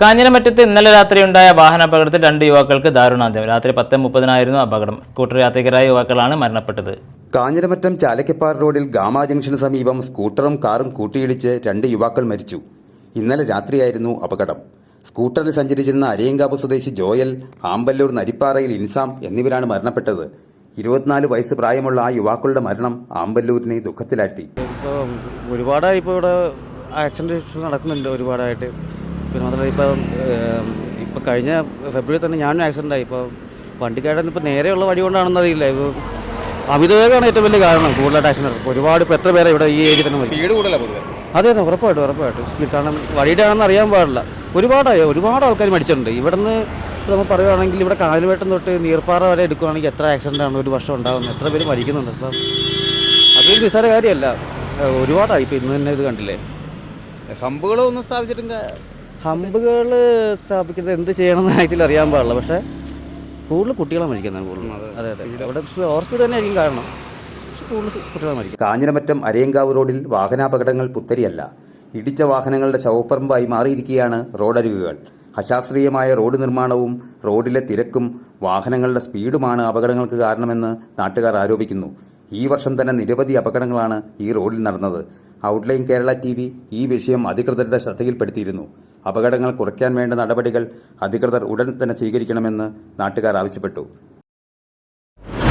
കാഞ്ഞിരമറ്റത്ത് ഇന്നലെ രാത്രി രാത്രിയുണ്ടായ വാഹനാപകടത്തിൽ രണ്ട് യുവാക്കൾക്ക് ദാരുണാന്ത്യം. രാത്രി പത്ത് മുപ്പതിനായിരുന്നു അപകടം. സ്കൂട്ടർ യാത്രികരായ യുവാക്കളാണ് മരണപ്പെട്ടത്. കാഞ്ഞിരമറ്റം ചാലക്കപ്പാറ റോഡിൽ ഗാമ ജംഗ്ഷന് സമീപം സ്കൂട്ടറും കാറും കൂട്ടിയിടിച്ച് രണ്ട് യുവാക്കൾ മരിച്ചു. ഇന്നലെ രാത്രിയായിരുന്നു അപകടം. സ്കൂട്ടറിൽ സഞ്ചരിച്ചിരുന്ന അരിയങ്കാവ് സ്വദേശി ജോയൽ ആമ്പല്ലൂർ നരിപ്പാറയിൽ ഇൻസാം എന്നിവരാണ് മരണപ്പെട്ടത്. ഇരുപത്തിനാല് വയസ്സ് പ്രായമുള്ള ആ യുവാക്കളുടെ മരണം ആമ്പല്ലൂരിനെ ദുഃഖത്തിലാഴ്ത്തി. ഒരുപാടായി ഇപ്പോൾ ഇവിടെ ആക്സിഡന്റ് നടക്കുന്നുണ്ട് ഒരുപാടായിട്ട്. പിന്നെ മാത്രമല്ല ഇപ്പം ഇപ്പം കഴിഞ്ഞ ഫെബ്രുവരി തന്നെ ഞാനും ആക്സിഡന്റ് ആയി. ഇപ്പോൾ വണ്ടിക്കാരൻ ഇപ്പോൾ നേരെയുള്ള വഴി കൊണ്ടാണെന്ന് അറിയില്ല. ഇപ്പോൾ അമിതവേഗമാണ് ഏറ്റവും വലിയ കാരണം കൂടുതലായിട്ട് ആക്സിഡന്റ് ഇപ്പോൾ ഒരുപാട് ഇപ്പോൾ എത്ര പേരെ ഇവിടെ ഈ ഏരിയ തന്നെ സ്പീഡ് കൂടുതലാണ് അതെ അതെ ഉറപ്പായിട്ടും ഉറപ്പായിട്ടും. കാരണം വഴിയുടെ ആണെന്ന് അറിയാൻ പാടില്ല. ഒരുപാടായി ഒരുപാട് ആൾക്കാർ മരിച്ചിട്ടുണ്ട്. ഇവിടുന്ന് നമ്മൾ പറയുകയാണെങ്കിൽ ഇവിടെ കാലുവേട്ടം തൊട്ട് നീർപ്പാറ വരെ എടുക്കുകയാണെങ്കിൽ എത്ര ആക്സിഡന്റ് ആണ് ഒരു വർഷം ഉണ്ടാകുന്നത് എത്ര പേര് മരിക്കുന്നുണ്ട്. അപ്പം അതൊരു നിസ്സാര കാര്യമല്ല. ഒരുപാടായി. ഇപ്പോൾ ഇന്ന് തന്നെ ഇത് കണ്ടില്ലേ? ഹമ്പുകളൊന്നും സ്ഥാപിച്ചിട്ടും ഹമ്പുകൾ സ്ഥാപിക്കുന്നത് എന്ത് ചെയ്യണമെന്ന് ആക്ച്വലി അറിയാൻ പാടില്ല. പക്ഷേ കൂടുതൽ കുട്ടികളെ മരിക്കുന്നത് കൂടുതൽ അതെ അതെ അവിടെ ഓവർ സ്പീഡ് തന്നെ ആയിരിക്കും കാരണം. പക്ഷേ കൂടുതൽ കുട്ടികളെ മരിക്കും. കാഞ്ഞിരമറ്റം അരയങ്കാവ് റോഡിൽ വാഹനാപകടങ്ങൾ പുത്തരിയല്ല. ഇടിച്ച വാഹനങ്ങളുടെ ശവപ്പറമ്പായി മാറിയിരിക്കുകയാണ് റോഡരികുകൾ. അശാസ്ത്രീയമായ റോഡ് നിർമ്മാണവും റോഡിലെ തിരക്കും വാഹനങ്ങളുടെ സ്പീഡുമാണ് അപകടങ്ങൾക്ക് കാരണമെന്ന് നാട്ടുകാർ ആരോപിക്കുന്നു. ഈ വർഷം തന്നെ നിരവധി അപകടങ്ങളാണ് ഈ റോഡിൽ നടന്നത്. ഔട്ട്ലൈൻ കേരള ടി വി ഈ വിഷയം അധികൃതരുടെ ശ്രദ്ധയിൽപ്പെടുത്തിയിരുന്നു. അപകടങ്ങൾ കുറയ്ക്കാൻ വേണ്ട നടപടികൾ അധികൃതർ ഉടൻ തന്നെ സ്വീകരിക്കണമെന്ന് നാട്ടുകാർ ആവശ്യപ്പെട്ടു